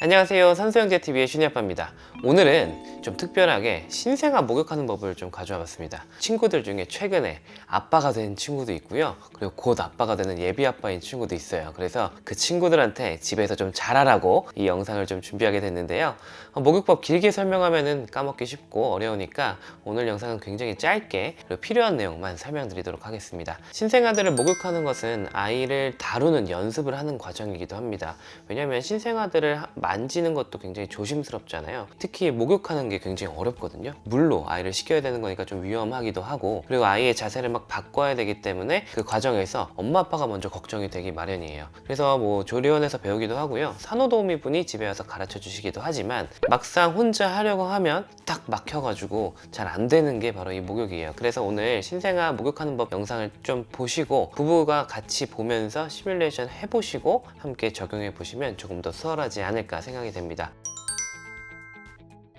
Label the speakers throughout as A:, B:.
A: 안녕하세요. 선수형제TV의 슈니아빠입니다. 오늘은 좀 특별하게 신생아 목욕하는 법을 좀 가져와 봤습니다. 친구들 중에 최근에 아빠가 된 친구도 있고요. 그리고 곧 아빠가 되는 예비 아빠인 친구도 있어요. 그래서 그 친구들한테 집에서 좀 잘하라고 이 영상을 좀 준비하게 됐는데요. 어, 목욕법 길게 설명하면 까먹기 쉽고 어려우니까 오늘 영상은 굉장히 짧게 그리고 필요한 내용만 설명드리도록 하겠습니다. 신생아들을 목욕하는 것은 아이를 다루는 연습을 하는 과정이기도 합니다. 왜냐하면 신생아들을 하- 만지는 것도 굉장히 조심스럽잖아요. 특히 목욕하는 게 굉장히 어렵거든요. 물로 아이를 식혀야 되는 거니까 좀 위험하기도 하고 그리고 아이의 자세를 막 바꿔야 되기 때문에 그 과정에서 엄마 아빠가 먼저 걱정이 되기 마련이에요. 그래서 뭐 조리원에서 배우기도 하고요. 산후도우미 분이 집에 와서 가르쳐 주시기도 하지만 막상 혼자 하려고 하면 딱 막혀가지고 잘 안 되는 게 바로 이 목욕이에요. 그래서 오늘 신생아 목욕하는 법 영상을 좀 보시고 부부가 같이 보면서 시뮬레이션 해보시고 함께 적용해 보시면 조금 더 수월하지 않을까 생각이 됩니다.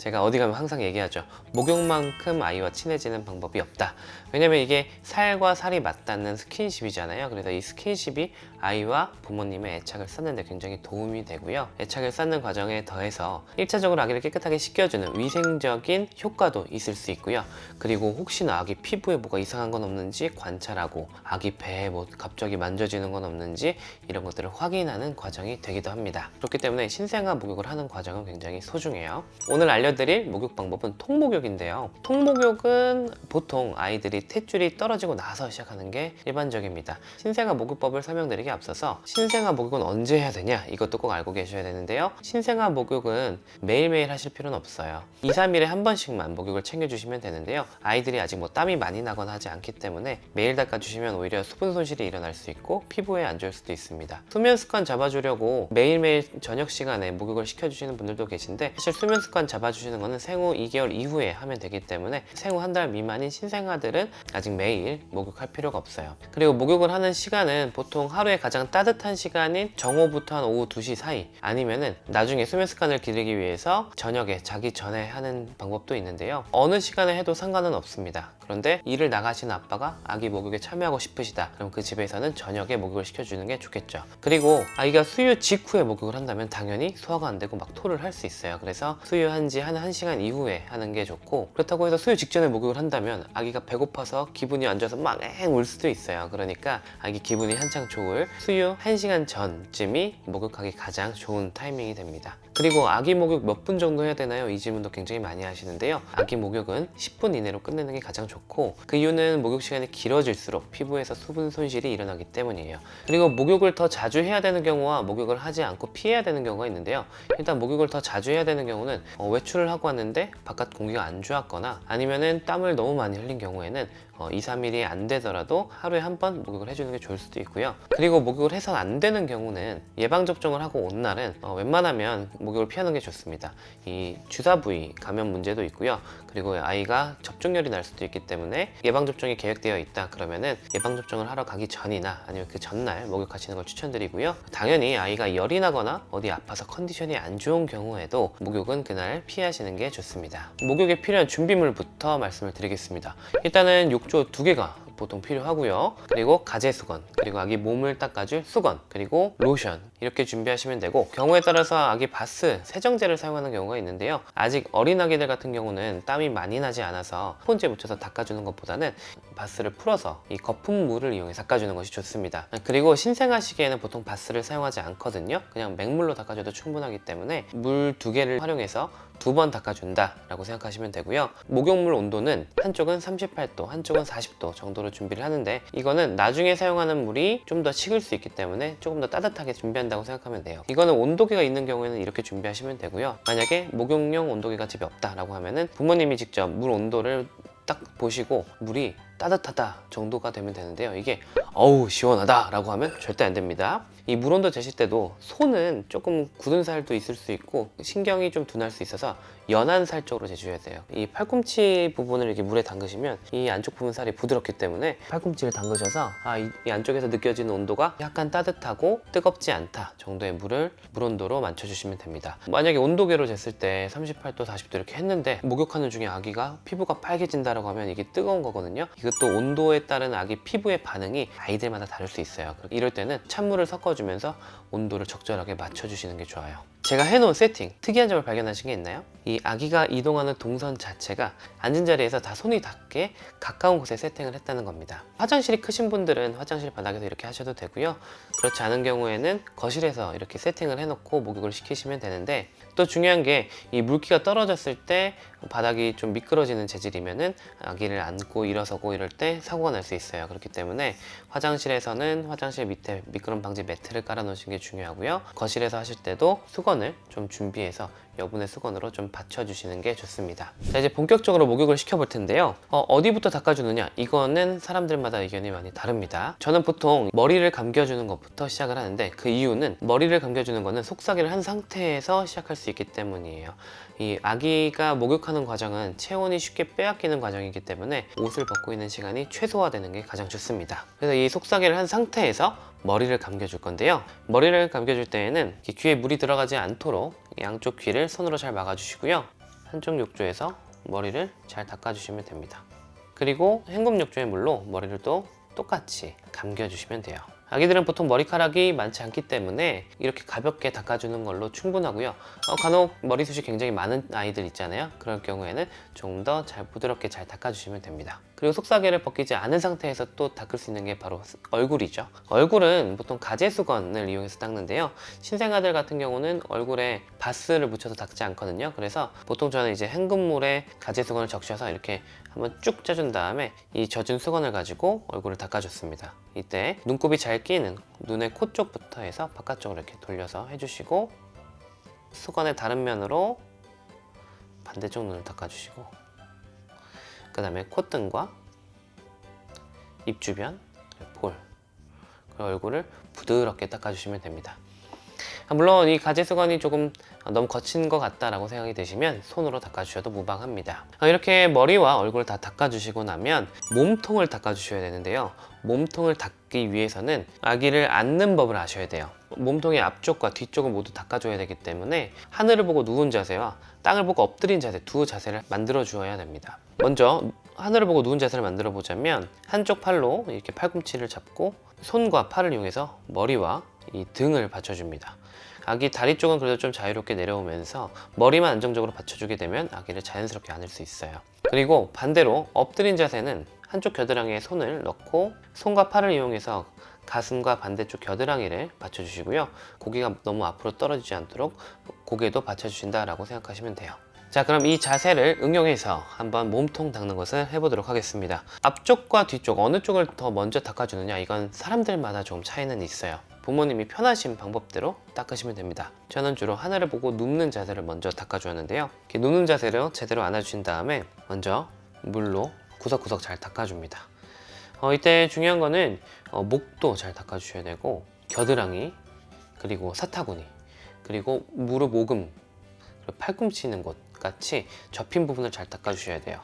A: 제가 어디 가면 항상 얘기하죠. 목욕만큼 아이와 친해지는 방법이 없다. 왜냐면 이게 살과 살이 맞닿는 스킨십이잖아요. 그래서 이 스킨십이 아이와 부모님의 애착을 쌓는데 굉장히 도움이 되고요. 애착을 쌓는 과정에 더해서 1차적으로 아기를 깨끗하게 씻겨주는 위생적인 효과도 있을 수 있고요. 그리고 혹시나 아기 피부에 뭐가 이상한 건 없는지 관찰하고 아기 배에 뭐 갑자기 만져지는 건 없는지 이런 것들을 확인하는 과정이 되기도 합니다. 그렇기 때문에 신생아 목욕을 하는 과정은 굉장히 소중해요. 오늘 알려드릴 목욕 방법은 통목욕인데요. 통목욕은 보통 아이들이 탯줄이 떨어지고 나서 시작하는 게 일반적입니다. 신생아 목욕법을 설명드리기 앞서서 신생아 목욕은 언제 해야 되냐 이것도 꼭 알고 계셔야 되는데요. 신생아 목욕은 매일매일 하실 필요는 없어요. 2, 3일에 한 번씩만 목욕을 챙겨주시면 되는데요. 아이들이 아직 뭐 땀이 많이 나거나 하지 않기 때문에 매일 닦아주시면 오히려 수분 손실이 일어날 수 있고 피부에 안 좋을 수도 있습니다. 수면 습관 잡아주려고 매일매일 저녁 시간에 목욕을 시켜주시는 분들도 계신데 사실 수면 습관 잡아주시는 거는 생후 2개월 이후에 하면 되기 때문에 생후 한 달 미만인 신생아들은 아직 매일 목욕할 필요가 없어요. 그리고 목욕을 하는 시간은 보통 하루에 가장 따뜻한 시간인 정오부터 한 오후 2시 사이 아니면은 나중에 수면 습관을 기르기 위해서 저녁에 자기 전에 하는 방법도 있는데요. 어느 시간에 해도 상관은 없습니다. 그런데 일을 나가시는 아빠가 아기 목욕에 참여하고 싶으시다. 그럼 그 집에서는 저녁에 목욕을 시켜주는 게 좋겠죠. 그리고 아이가 수유 직후에 목욕을 한다면 당연히 소화가 안 되고 막 토를 할 수 있어요. 그래서 수유한 지 한 1시간 이후에 하는 게 좋고 그렇다고 해서 수유 직전에 목욕을 한다면 아기가 배고파서 기분이 안 좋아서 막 앵 울 수도 있어요. 그러니까 아기 기분이 한창 좋을 수유 1시간 전쯤이 목욕하기 가장 좋은 타이밍이 됩니다. 그리고 아기 목욕 몇 분 정도 해야 되나요? 이 질문도 굉장히 많이 하시는데요. 아기 목욕은 10분 이내로 끝내는 게 가장 좋고 그 이유는 목욕 시간이 길어질수록 피부에서 수분 손실이 일어나기 때문이에요. 그리고 목욕을 더 자주 해야 되는 경우와 목욕을 하지 않고 피해야 되는 경우가 있는데요. 일단 목욕을 더 자주 해야 되는 경우는 어, 외출을 하고 왔는데 바깥 공기가 안 좋았거나 아니면은 땀을 너무 많이 흘린 경우에는 어, 2, 3일이 안 되더라도 하루에 한 번 목욕을 해주는 게 좋을 수도 있고요. 그리고 목욕을 해서 안 되는 경우는 예방 접종을 하고 온 날은 어, 웬만하면 목욕을 피하는 게 좋습니다. 이 주사 부위 감염 문제도 있고요. 그리고 아이가 접종열이 날 수도 있기 때문에 예방 접종이 계획되어 있다 그러면은 예방 접종을 하러 가기 전이나 아니면 그 전날 목욕하시는 걸 추천드리고요. 당연히 아이가 열이 나거나 어디 아파서 컨디션이 안 좋은 경우에도 목욕은 그날 피하시는 게 좋습니다. 목욕에 필요한 준비물부터 말씀을 드리겠습니다. 일단은 욕조 두 개가 보통 필요하고요. 그리고 가제 수건, 그리고 아기 몸을 닦아줄 수건, 그리고 로션 이렇게 준비하시면 되고 경우에 따라서 아기 바스 세정제를 사용하는 경우가 있는데요. 아직 어린 아기들 같은 경우는 땀이 많이 나지 않아서 스폰지에 묻혀서 닦아주는 것보다는 바스를 풀어서 이 거품물을 이용해 닦아주는 것이 좋습니다. 그리고 신생아 시기에는 보통 바스를 사용하지 않거든요. 그냥 맹물로 닦아줘도 충분하기 때문에 물 두 개를 활용해서 두번 닦아준다 라고 생각하시면 되고요 목욕물 온도는 한쪽은 38도 한쪽은 40도 정 도로 준비를 하는데 이거는 나중에 사용하는 물이 좀 더 식을 수 있기 때문에 조금 더 따뜻하게 준비한다고 생각하면 돼요. 이거는 온도계가 있는 경우에는 이렇게 준비하시면 되고요. 만약에 목욕용 온도계가 집에 없다 라고 하면은 부모님이 직접 물 온도를 딱 보시고 물이 따뜻하다 정도가 되면 되는데요. 이게 어우 시원하다 라고 하면 절대 안 됩니다. 이 물온도 재실 때도 손은 조금 굳은 살도 있을 수 있고 신경이 좀 둔할 수 있어서 연한 살 쪽으로 재주셔야 돼요. 이 팔꿈치 부분을 이렇게 물에 담그시면 이 안쪽 부분 살이 부드럽기 때문에 팔꿈치를 담그셔서 아, 이, 이 안쪽에서 느껴지는 온도가 약간 따뜻하고 뜨겁지 않다 정도의 물을 물온도로 맞춰주시면 됩니다. 만약에 온도계로 쟀을 때 38도 40도 이렇게 했는데 목욕하는 중에 아기가 피부가 빨개진다라고 하면 이게 뜨거운 거거든요. 이거 그리고 또 온도에 따른 아기 피부의 반응이 아이들마다 다를 수 있어요. 이럴 때는 찬물을 섞어주면서 온도를 적절하게 맞춰주시는 게 좋아요. 제가 해놓은 세팅, 특이한 점을 발견하신 게 있나요? 이 아기가 이동하는 동선 자체가 앉은 자리에서 다 손이 닿게 가까운 곳에 세팅을 했다는 겁니다. 화장실이 크신 분들은 화장실 바닥에서 이렇게 하셔도 되고요. 그렇지 않은 경우에는 거실에서 이렇게 세팅을 해놓고 목욕을 시키시면 되는데 또 중요한 게 이 물기가 떨어졌을 때 바닥이 좀 미끄러지는 재질이면은 아기를 안고 일어서고 이럴 때 사고가 날 수 있어요. 그렇기 때문에 화장실에서는 화장실 밑에 미끄럼 방지 매트를 깔아 놓으시는 게 중요하고요. 거실에서 하실 때도 수건을 좀 준비해서 여분의 수건으로 좀 받쳐주시는 게 좋습니다. 자 이제 본격적으로 목욕을 시켜볼 텐데요. 어, 디부터 닦아주느냐? 이거는 사람들마다 의견이 많이 다릅니다. 저는 보통 머리를 감겨주는 것부터 시작을 하는데 그 이유는 머리를 감겨주는 거는 속삭이를 한 상태에서 시작할 수 있기 때문이에요. 이 아기가 목욕하는 과정은 체온이 쉽게 빼앗기는 과정이기 때문에 옷을 벗고 있는 시간이 최소화되는 게 가장 좋습니다. 그래서 이 속삭이를 한 상태에서 머리를 감겨줄 건데요. 머리를 감겨줄 때에는 귀에 물이 들어가지 않도록 양쪽 귀를 손으로 잘 막아주시고요. 한쪽 욕조에서 머리를 잘 닦아주시면 됩니다. 그리고 헹굼 욕조의 물로 머리를 또 똑같이 감겨주시면 돼요. 아기들은 보통 머리카락이 많지 않기 때문에 이렇게 가볍게 닦아주는 걸로 충분하고요. 어, 간혹 머리숱이 굉장히 많은 아이들 있잖아요. 그럴 경우에는 좀더잘 부드럽게 잘 닦아주시면 됩니다. 그리고 속삭이를 벗기지 않은 상태에서 또 닦을 수 있는 게 바로 얼굴이죠. 얼굴은 보통 가제 수건을 이용해서 닦는데요. 신생아들 같은 경우는 얼굴에 바스를 묻혀서 닦지 않거든요. 그래서 보통 저는 이제 헹굼물에 가제 수건을 적셔서 이렇게 한번 쭉 짜준 다음에 이 젖은 수건을 가지고 얼굴을 닦아줬습니다. 이때 눈곱이 잘 끼는 눈의 코 쪽부터 해서 바깥쪽으로 이렇게 돌려서 해주시고 수건의 다른 면으로 반대쪽 눈을 닦아주시고 그 다음에 콧등과 입 주변, 볼, 그리고 얼굴을 부드럽게 닦아주시면 됩니다. 아, 물론 이 가제 수건이 조금 너무 거친 것 같다라고 생각이 드시면 손으로 닦아주셔도 무방합니다. 아, 이렇게 머리와 얼굴을 다 닦아주시고 나면 몸통을 닦아주셔야 되는데요. 몸통을 닦기 위해서는 아기를 앉는 법을 아셔야 돼요. 몸통의 앞쪽과 뒤쪽을 모두 닦아줘야 되기 때문에 하늘을 보고 누운 자세와 땅을 보고 엎드린 자세 두 자세를 만들어 주어야 됩니다. 먼저 하늘을 보고 누운 자세를 만들어 보자면 한쪽 팔로 이렇게 팔꿈치를 잡고 손과 팔을 이용해서 머리와 이 등을 받쳐줍니다. 아기 다리 쪽은 그래도 좀 자유롭게 내려오면서 머리만 안정적으로 받쳐주게 되면 아기를 자연스럽게 안을 수 있어요. 그리고 반대로 엎드린 자세는 한쪽 겨드랑이에 손을 넣고 손과 팔을 이용해서 가슴과 반대쪽 겨드랑이를 받쳐주시고요. 고개가 너무 앞으로 떨어지지 않도록 고개도 받쳐주신다라고 생각하시면 돼요. 자 그럼 이 자세를 응용해서 한번 몸통 닦는 것을 해보도록 하겠습니다 앞쪽과 뒤쪽 어느 쪽을 더 먼저 닦아주느냐 이건 사람들마다 좀 차이는 있어요 부모님이 편하신 방법대로 닦으시면 됩니다. 저는 주로 하늘을 보고 눕는 자세를 먼저 닦아주었는데요. 이렇게 눕는 자세를 제대로 안아주신 다음에 먼저 물로 구석구석 잘 닦아줍니다. 어, 이때 중요한 거는 어, 목도 잘 닦아주셔야 되고 겨드랑이 그리고 사타구니 그리고 무릎 오금 그리고 팔꿈치 있는 곳 같이 접힌 부분을 잘 닦아주셔야 돼요.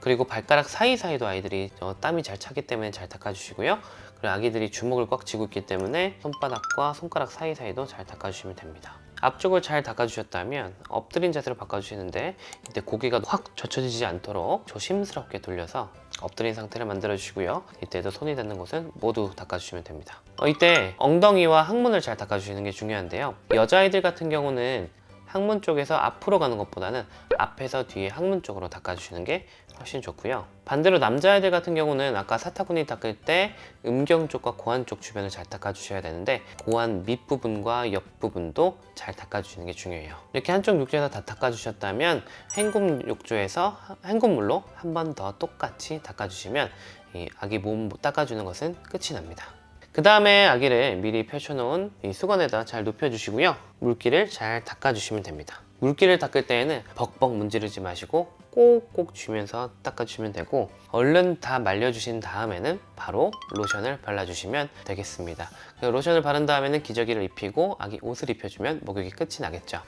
A: 그리고 발가락 사이사이도 아이들이 어, 땀이 잘 차기 때문에 잘 닦아주시고요. 그리고 아기들이 주먹을 꽉 쥐고 있기 때문에 손바닥과 손가락 사이사이도 잘 닦아주시면 됩니다. 앞쪽을 잘 닦아주셨다면 엎드린 자세로 바꿔주시는데 이때 고개가 확 젖혀지지 않도록 조심스럽게 돌려서 엎드린 상태를 만들어 주시고요. 이때도 손이 닿는 곳은 모두 닦아주시면 됩니다. 어, 이때 엉덩이와 항문을 잘 닦아주시는 게 중요한데요. 여자아이들 같은 경우는 항문 쪽에서 앞으로 가는 것보다는 앞에서 뒤에 항문 쪽으로 닦아주시는 게 훨씬 좋고요. 반대로 남자아이들 같은 경우는 아까 사타구니 닦을 때 음경 쪽과 고환 쪽 주변을 잘 닦아주셔야 되는데 고환 밑부분과 옆부분도 잘 닦아주시는 게 중요해요. 이렇게 한쪽 욕조에서 다 닦아주셨다면 헹굼 욕조에서 헹굼물로 한 번 더 똑같이 닦아주시면 이 아기 몸 닦아주는 것은 끝이 납니다. 그 다음에 아기를 미리 펼쳐놓은 이 수건에다 잘 눕혀주시고요. 물기를 잘 닦아주시면 됩니다. 물기를 닦을 때에는 벅벅 문지르지 마시고 꼭꼭 쥐면서 닦아주시면 되고 얼른 다 말려주신 다음에는 바로 로션을 발라주시면 되겠습니다. 그 로션을 바른 다음에는 기저귀를 입히고 아기 옷을 입혀주면 목욕이 끝이 나겠죠.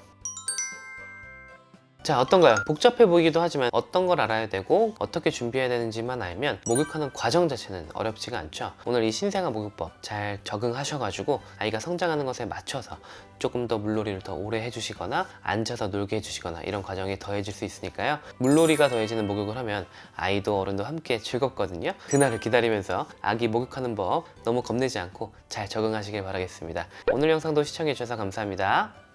A: 자 어떤가요? 복잡해 보이기도 하지만 어떤 걸 알아야 되고 어떻게 준비해야 되는지만 알면 목욕하는 과정 자체는 어렵지가 않죠. 오늘 이 신생아 목욕법 잘 적응하셔가지고 아이가 성장하는 것에 맞춰서 조금 더 물놀이를 더 오래 해주시거나 앉아서 놀게 해주시거나 이런 과정이 더해질 수 있으니까요. 물놀이가 더해지는 목욕을 하면 아이도 어른도 함께 즐겁거든요. 그날을 기다리면서 아기 목욕하는 법 너무 겁내지 않고 잘 적응하시길 바라겠습니다. 오늘 영상도 시청해주셔서 감사합니다